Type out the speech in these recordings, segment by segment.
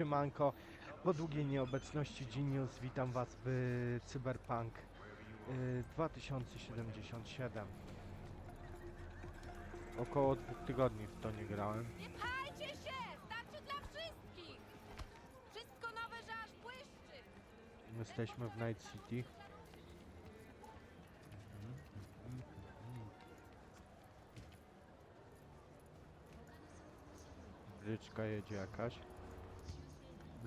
Siemanko, po długiej nieobecności Genius witam was w Cyberpunk y, 2077 Około dwóch tygodni w to nie grałem Nie pchajcie się! Starczy dla wszystkich! Wszystko nowe, że aż błyszczy! Jesteśmy w Night City Bryczka jedzie jakaś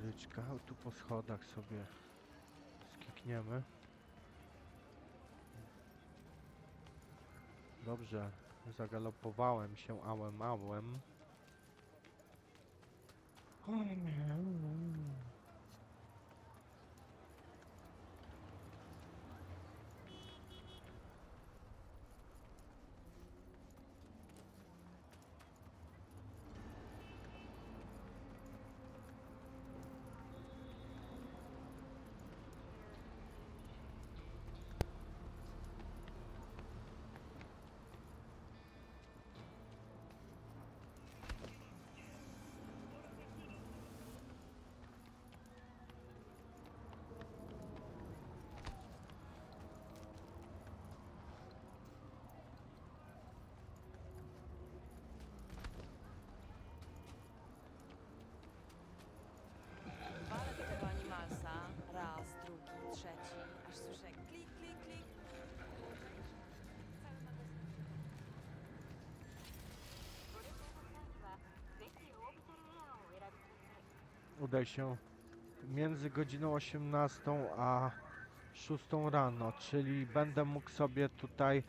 O, tu po schodach sobie skikniemy. Dobrze, zagalopowałem się ałem ałem udaj się między godziną 18 a 6 rano, czyli będę mógł sobie tutaj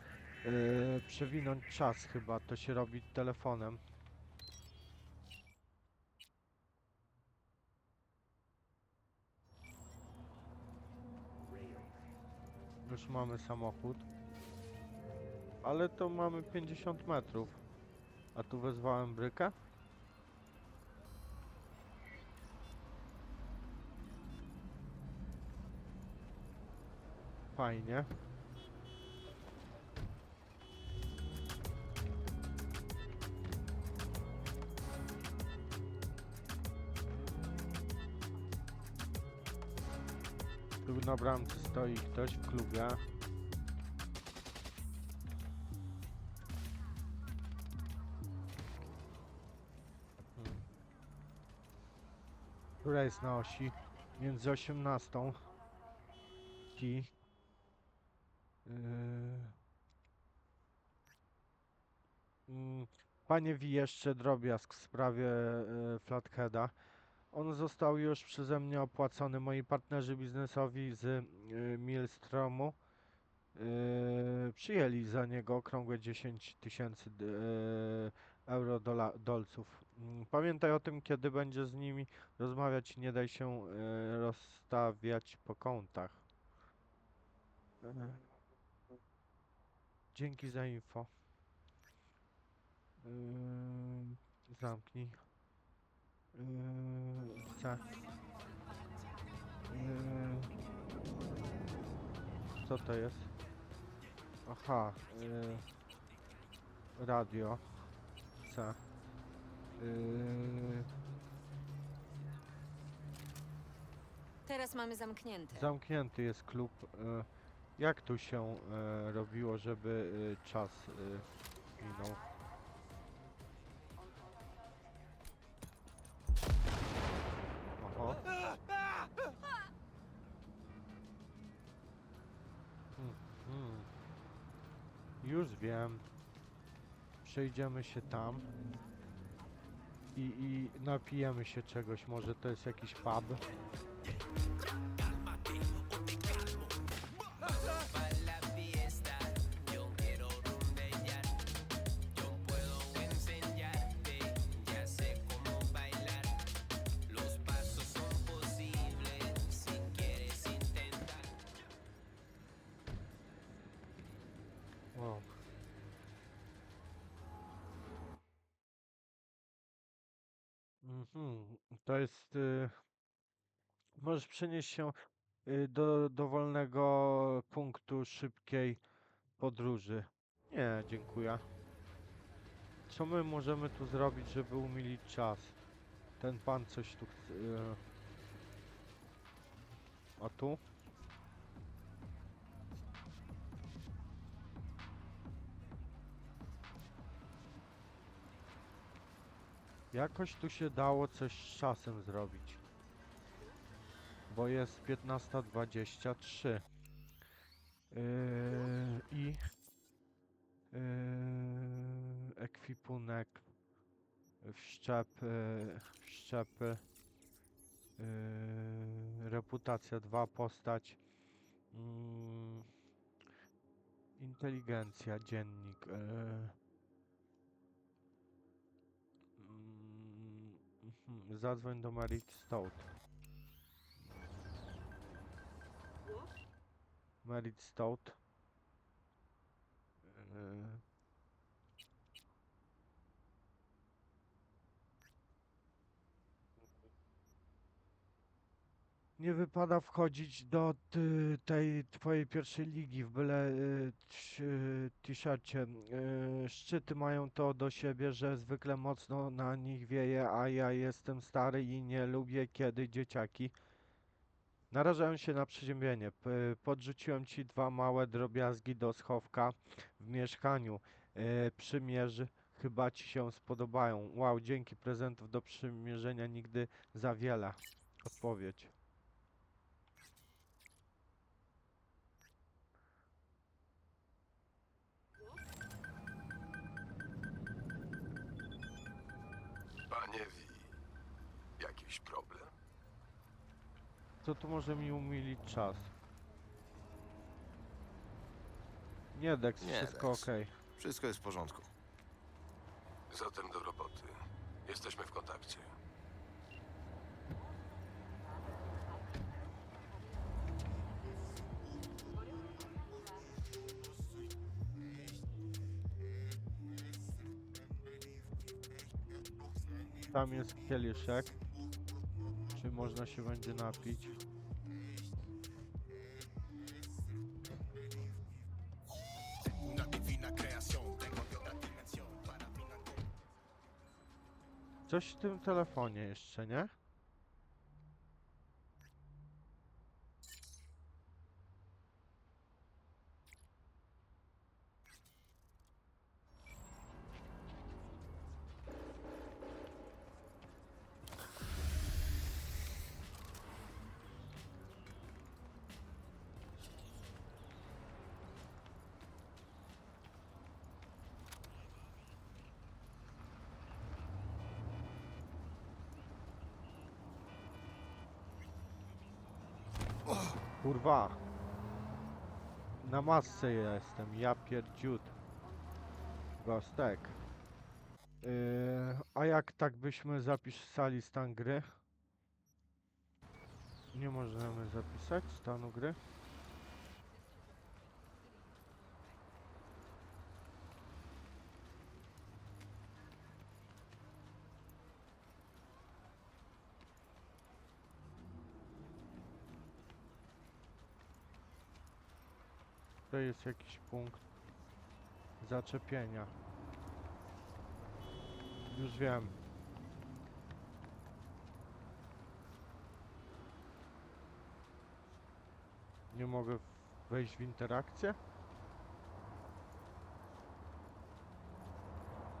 yy, przewinąć czas chyba, to się robi telefonem. Już mamy samochód. Ale to mamy 50 metrów. A tu wezwałem brykę? Fajnie. Tu na bramce stoi ktoś w klubie. Hmm. Która jest na osi? Między 18 i Panie wi jeszcze drobiazg w sprawie yy, Flatheada. On został już przeze mnie opłacony. Moi partnerzy biznesowi z yy, Millstromu yy, przyjęli za niego okrągłe 10 tysięcy yy, euro dola, dolców. Mm, Pamiętaj o tym, kiedy będziesz z nimi rozmawiać. Nie daj się yy, rozstawiać po kątach. Dzięki za info. Yy, zamknij. Yy, chcę. Yy, co to jest? Aha. Yy, radio. Chcę. Yy, Teraz mamy zamknięte. zamknięty jest klub. Yy, jak tu się yy, robiło, żeby yy, czas yy, minął? Oho. Mhm. Już wiem. Przejdziemy się tam. I, I napijemy się czegoś. Może to jest jakiś pub. To jest. Y, możesz przenieść się y, do dowolnego punktu szybkiej podróży. Nie, dziękuję. Co my możemy tu zrobić, żeby umilić czas? Ten pan coś tu chce... e, A tu? Jakoś tu się dało coś z czasem zrobić. Bo jest 15.23. Yy, I yy, ekwipunek, wszczep, yy, wszczepy, yy, reputacja 2, postać, mm, inteligencja, dziennik. Yy, mm, mhm, zadzwoń do Merit Stout. Merit Stout. Yy, Nie wypada wchodzić do tej twojej pierwszej ligi w byle y, t-shircie. Y, szczyty mają to do siebie, że zwykle mocno na nich wieje, a ja jestem stary i nie lubię, kiedy dzieciaki narażają się na przeziębienie. Podrzuciłem ci dwa małe drobiazgi do schowka w mieszkaniu. Y, Przymierz, chyba ci się spodobają. Wow, dzięki prezentów do przymierzenia nigdy za wiele. Odpowiedź. Co tu może mi umilić czas? Nie, Dex, Nie, wszystko Dex. okej. Wszystko jest w porządku. Zatem do roboty. Jesteśmy w kontakcie. Tam jest kieliszek. Można się będzie napić? Coś w tym telefonie jeszcze, nie? Kurwa. Na masce jestem, ja pierdziut. Gostek. Yy, a jak tak byśmy zapisali stan gry? Nie możemy zapisać stanu gry. To jest jakiś punkt zaczepienia. Już wiem. Nie mogę wejść w interakcję?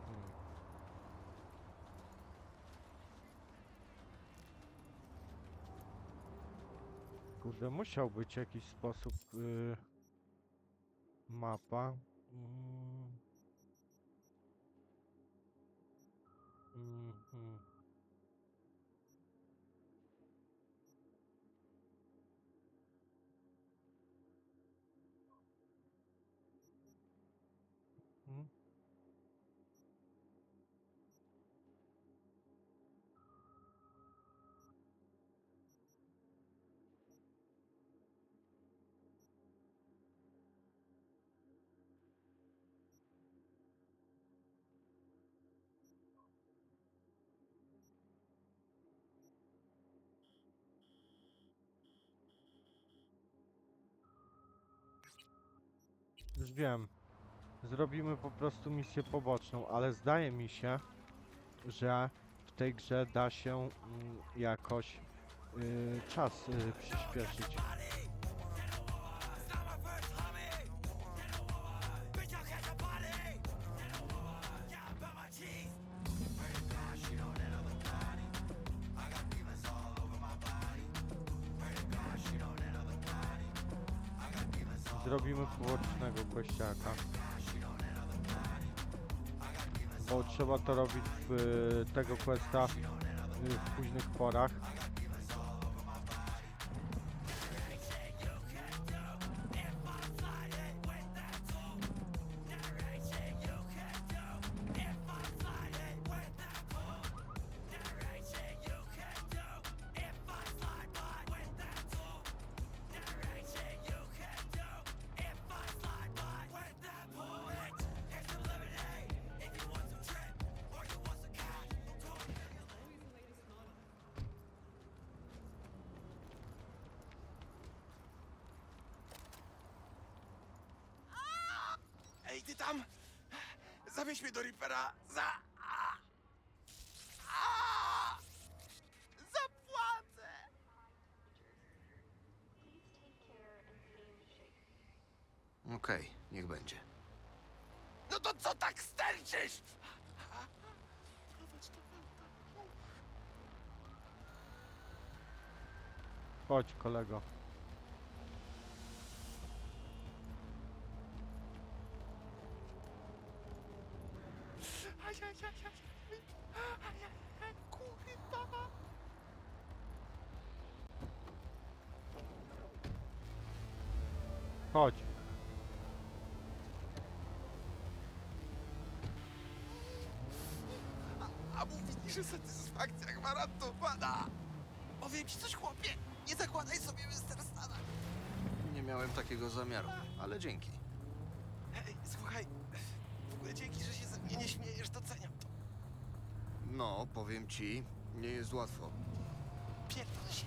Hmm. Kurde, musiał być jakiś sposób. y, Mapa. Mm. Już wiem. Zrobimy po prostu misję poboczną, ale zdaje mi się, że w tej grze da się mm, jakoś y, czas y, przyspieszyć. Zrobimy pobocznego kościaka. Bo trzeba to robić w tego questa w późnych porach. Tam! Zawieź mnie do Reapera za... a- a- Zapłacę! Okej, niech będzie. No to co tak sterczysz? Prowadź. Chodź kolego. Satysfakcja gwarantowana. Powiem ci coś, chłopie. Nie zakładaj sobie Mr. Stana. Nie miałem takiego zamiaru, ale dzięki. Ej, słuchaj. W ogóle dzięki, że się ze mnie nie śmiejesz, doceniam to. No, powiem ci, nie jest łatwo. Pierdol się.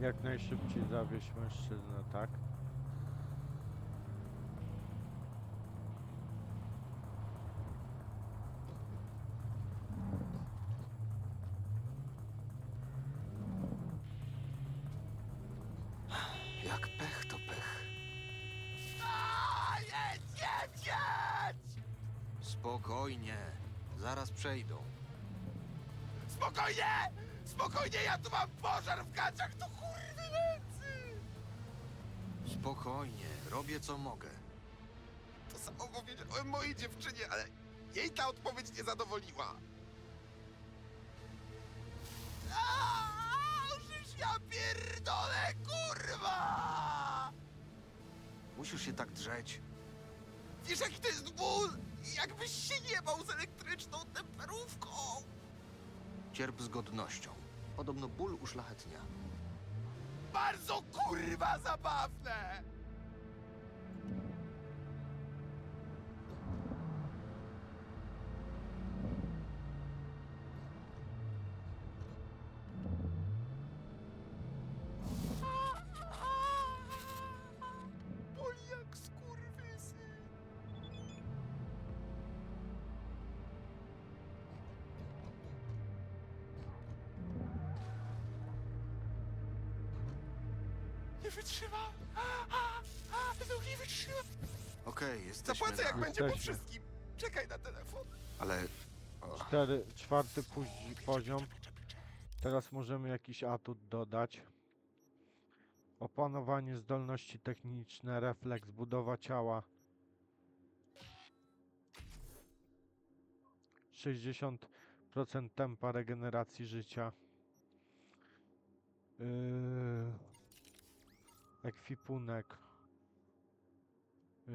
Jak najszybciej zawieź mężczyznę, tak? Spokojnie, zaraz przejdą. Spokojnie! Spokojnie, ja tu mam pożar w gaciach, to kurwy lecy! Spokojnie, robię co mogę. To samo powiedziałem mojej dziewczynie, ale jej ta odpowiedź nie zadowoliła. Aaaa, Żyż ja pierdolę, kurwa! Musisz się tak drzeć. Wiesz jaki to jest ból? Jakbyś się jebał z elektryczną temperówką! Cierp z godnością. Podobno ból uszlachetnia. Bardzo kurwa zabawne! Wytrzymam! Nie wytrzymam! Okej, jesteśmy Zapłacę jak na... będzie po Jesteśmy. wszystkim. Czekaj na telefon. Ale... O, Cztery, czwarty póź- poziom. Teraz możemy jakiś atut dodać. Opanowanie zdolności techniczne, refleks, budowa ciała. 60% tempa regeneracji życia. Yy, ekwipunek. Yy,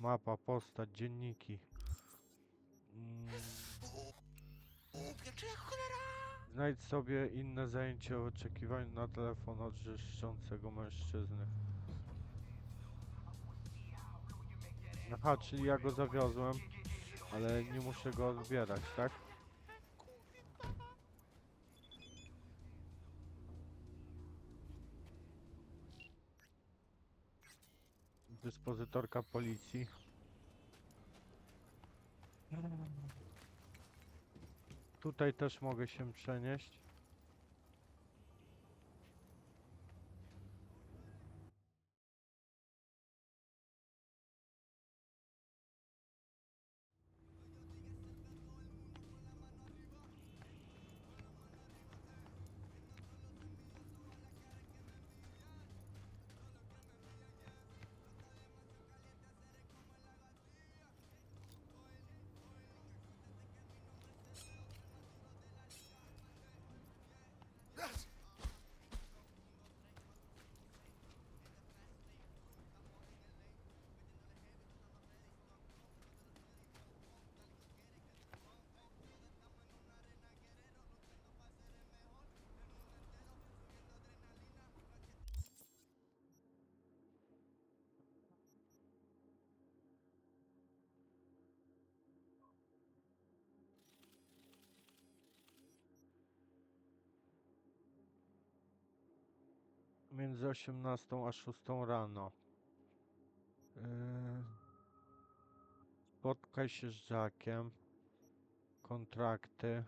mapa, postać, dzienniki. Mm? Znajdź sobie inne zajęcie w oczekiwaniu na telefon od żeszczącego mężczyzny. Aha, czyli ja go zawiozłem, ale nie muszę go odbierać, tak? Dyspozytorka policji. Tutaj też mogę się przenieść. Między 18 a 6 rano. Yy, Spotkaj się z Jackiem. Kontrakty.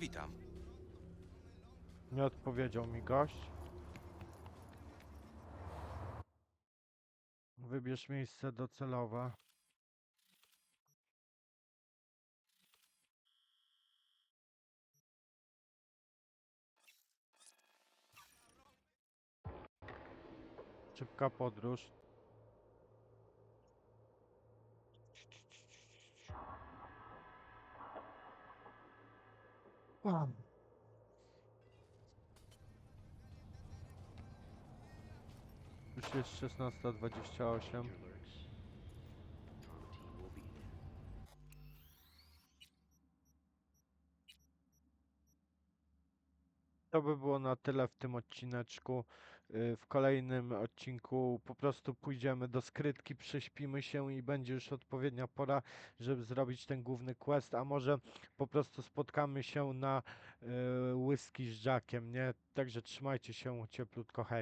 Witam. Nie odpowiedział mi gość. Wybierz miejsce docelowe. Szybka podróż. Już jest 16.28. To by było na tyle w tym odcineczku. Y, W kolejnym odcinku po prostu pójdziemy do skrytki, prześpimy się i będzie już odpowiednia pora, żeby zrobić ten główny quest, a może po prostu spotkamy się na whisky z Jackiem, nie? Także trzymajcie się cieplutko, hej.